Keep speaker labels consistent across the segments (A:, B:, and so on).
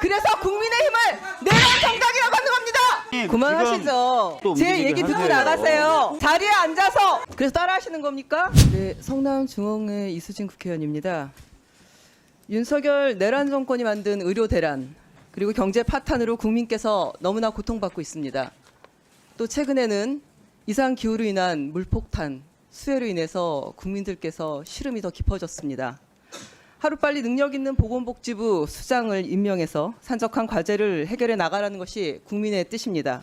A: 그래서 국민의힘을 내란 정당이라고 하는 겁니다.
B: 지금
A: 그만하시죠. 또제 얘기 듣고
B: 하세요.
A: 나가세요. 자리에 앉아서 그래서 따라하시는 겁니까? 네, 성남 중앙회 이수진 국회의원입니다. 윤석열 내란 정권이 만든 의료 대란 그리고 경제 파탄으로 국민께서 너무나 고통받고 있습니다. 또 최근에는 이상 기후로 인한 물폭탄, 수해로 인해서 국민들께서 시름이 더 깊어졌습니다. 하루빨리 능력 있는 보건복지부 수장을 임명해서 산적한 과제를 해결해 나가라는 것이 국민의 뜻입니다.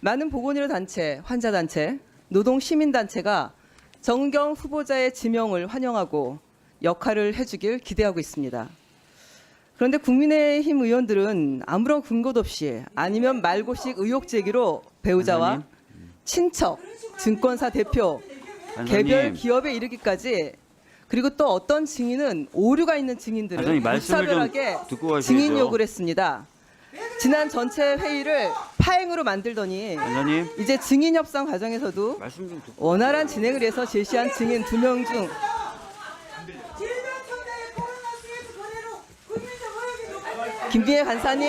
A: 많은 보건의료 단체, 환자 단체, 노동 시민 단체가 정경 후보자의 지명을 환영하고 역할을 해주길 기대하고 있습니다. 그런데 국민의힘 의원들은 아무런 근거도 없이 아니면 말고식 의혹 제기로 배우자와. 친척, 증권사 대표, 개별 기업에 이르기까지 그리고 또 어떤 증인은 오류가 있는 증인들을 무차별하게. 증인 요구를 했습니다. 지난 전체 회의를 파행으로 만들더니
B: 간사님
A: 이제 증인 협상 과정에서도 원활한 진행을 위해서 제시한 증인 두 명 중. 김비애 간사님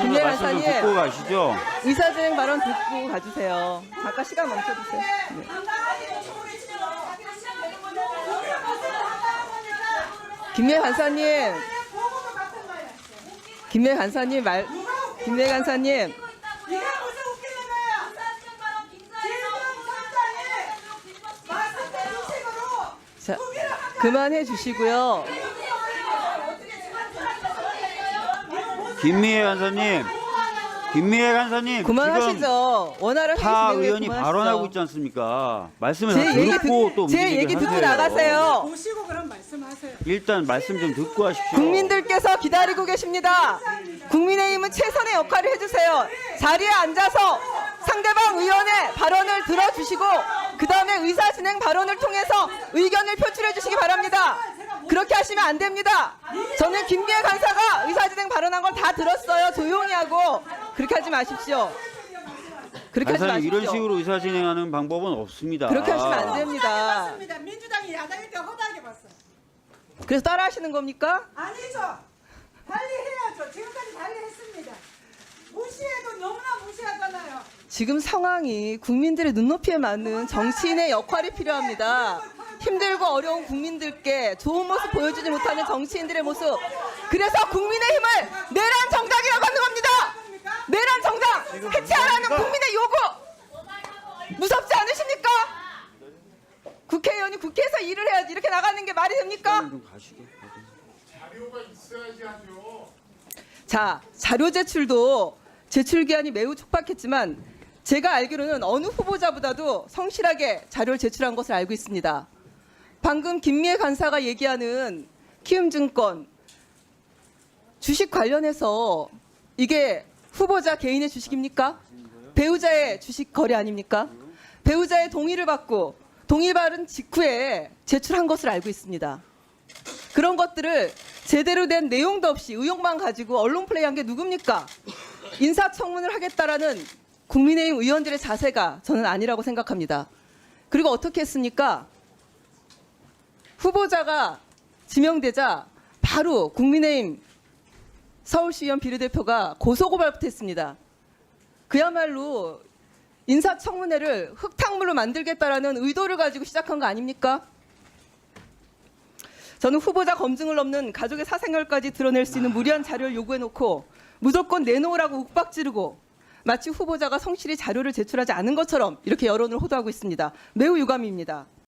B: 좀
A: 간사님.
B: 듣고 가시죠.
A: 의사진행 발언 듣고 가주세요. 잠깐 시간 멈춰주세요. 네. 김미애 간사님. 김미애 간사님 말, 김미애 간사님, 자 그만해 주시고요.
B: 김미애 간사님, 김미애 간사님 지금
A: 그만하시죠. 원활한
B: 타
A: 회의 진행을
B: 의원이
A: 그만하시죠.
B: 발언하고 있지 않습니까? 말씀을 제다
A: 얘기
B: 듣고 또
A: 듣, 제
B: 움직이게
A: 얘기 듣고
B: 하세요.
A: 나가세요.
C: 보시고 그럼 말씀하세요.
B: 일단 말씀 좀 듣고 하십시오.
A: 국민들께서 기다리고 계십니다. 국민의힘은 최선의 역할을 해주세요. 자리에 앉아서 상대방 의원의 발언을 들어주시고 그 다음에 의사 진행 발언을 통해서 의견을 표출해 주시기 바랍니다. 그렇게 하시면 안 됩니다. 저는 김기혜 간사가 의사 진행 발언한 걸다 들었어요. 조용히 하고 그렇게 하지 마십시오. 그렇게 하지 마십시오.
B: 이런 식으로 의사 진행하는 방법은 없습니다.
A: 그렇게 하시면 안 됩니다.
C: 맞습니다. 민주당이 야당일 때 허다하게 봤어요.
A: 그래서 따라 하시는 겁니까?
C: 아니죠. 달리 해야죠. 지금까지 달리 했습니다. 무시해도 너무나 무시하잖아요.
A: 지금 상황이 국민들의 눈높이에 맞는 정치인의 역할이 필요합니다. 힘들고 어려운 국민들께 좋은 모습 보여주지 못하는 정치인들의 모습. 그래서 국민의힘을 내란 정당이라고 하는 겁니다. 내란 정당 해체하라는 국민의 요구. 무섭지 않으십니까? 국회의원이 국회에서 일을 해야지 이렇게 나가는 게 말이 됩니까?
B: 좀 가시게.
A: 자, 자료 제출도 제출 기한이 매우 촉박했지만 제가 알기로는 어느 후보자보다도 성실하게 자료를 제출한 것을 알고 있습니다. 방금 김미애 간사가 얘기하는 키움증권 주식 관련해서 이게 후보자 개인의 주식입니까? 배우자의 주식 거래 아닙니까? 배우자의 동의를 받고 동의 받은 직후에 제출한 것을 알고 있습니다. 그런 것들을 제대로 된 내용도 없이 의혹만 가지고 언론 플레이한 게 누굽니까? 인사청문을 하겠다라는 국민의힘 의원들의 자세가 저는 아니라고 생각합니다. 그리고 어떻게 했습니까? 후보자가 지명되자 바로 국민의힘 서울시의원 비례대표가 고소고발부터 했습니다. 그야말로 인사청문회를 흙탕물로 만들겠다라는 의도를 가지고 시작한 거 아닙니까? 저는 후보자 검증을 넘는 가족의 사생활까지 드러낼 수 있는 무리한 자료를 요구해놓고 무조건 내놓으라고 욱박지르고 마치 후보자가 성실히 자료를 제출하지 않은 것처럼 이렇게 여론을 호도하고 있습니다. 매우 유감입니다.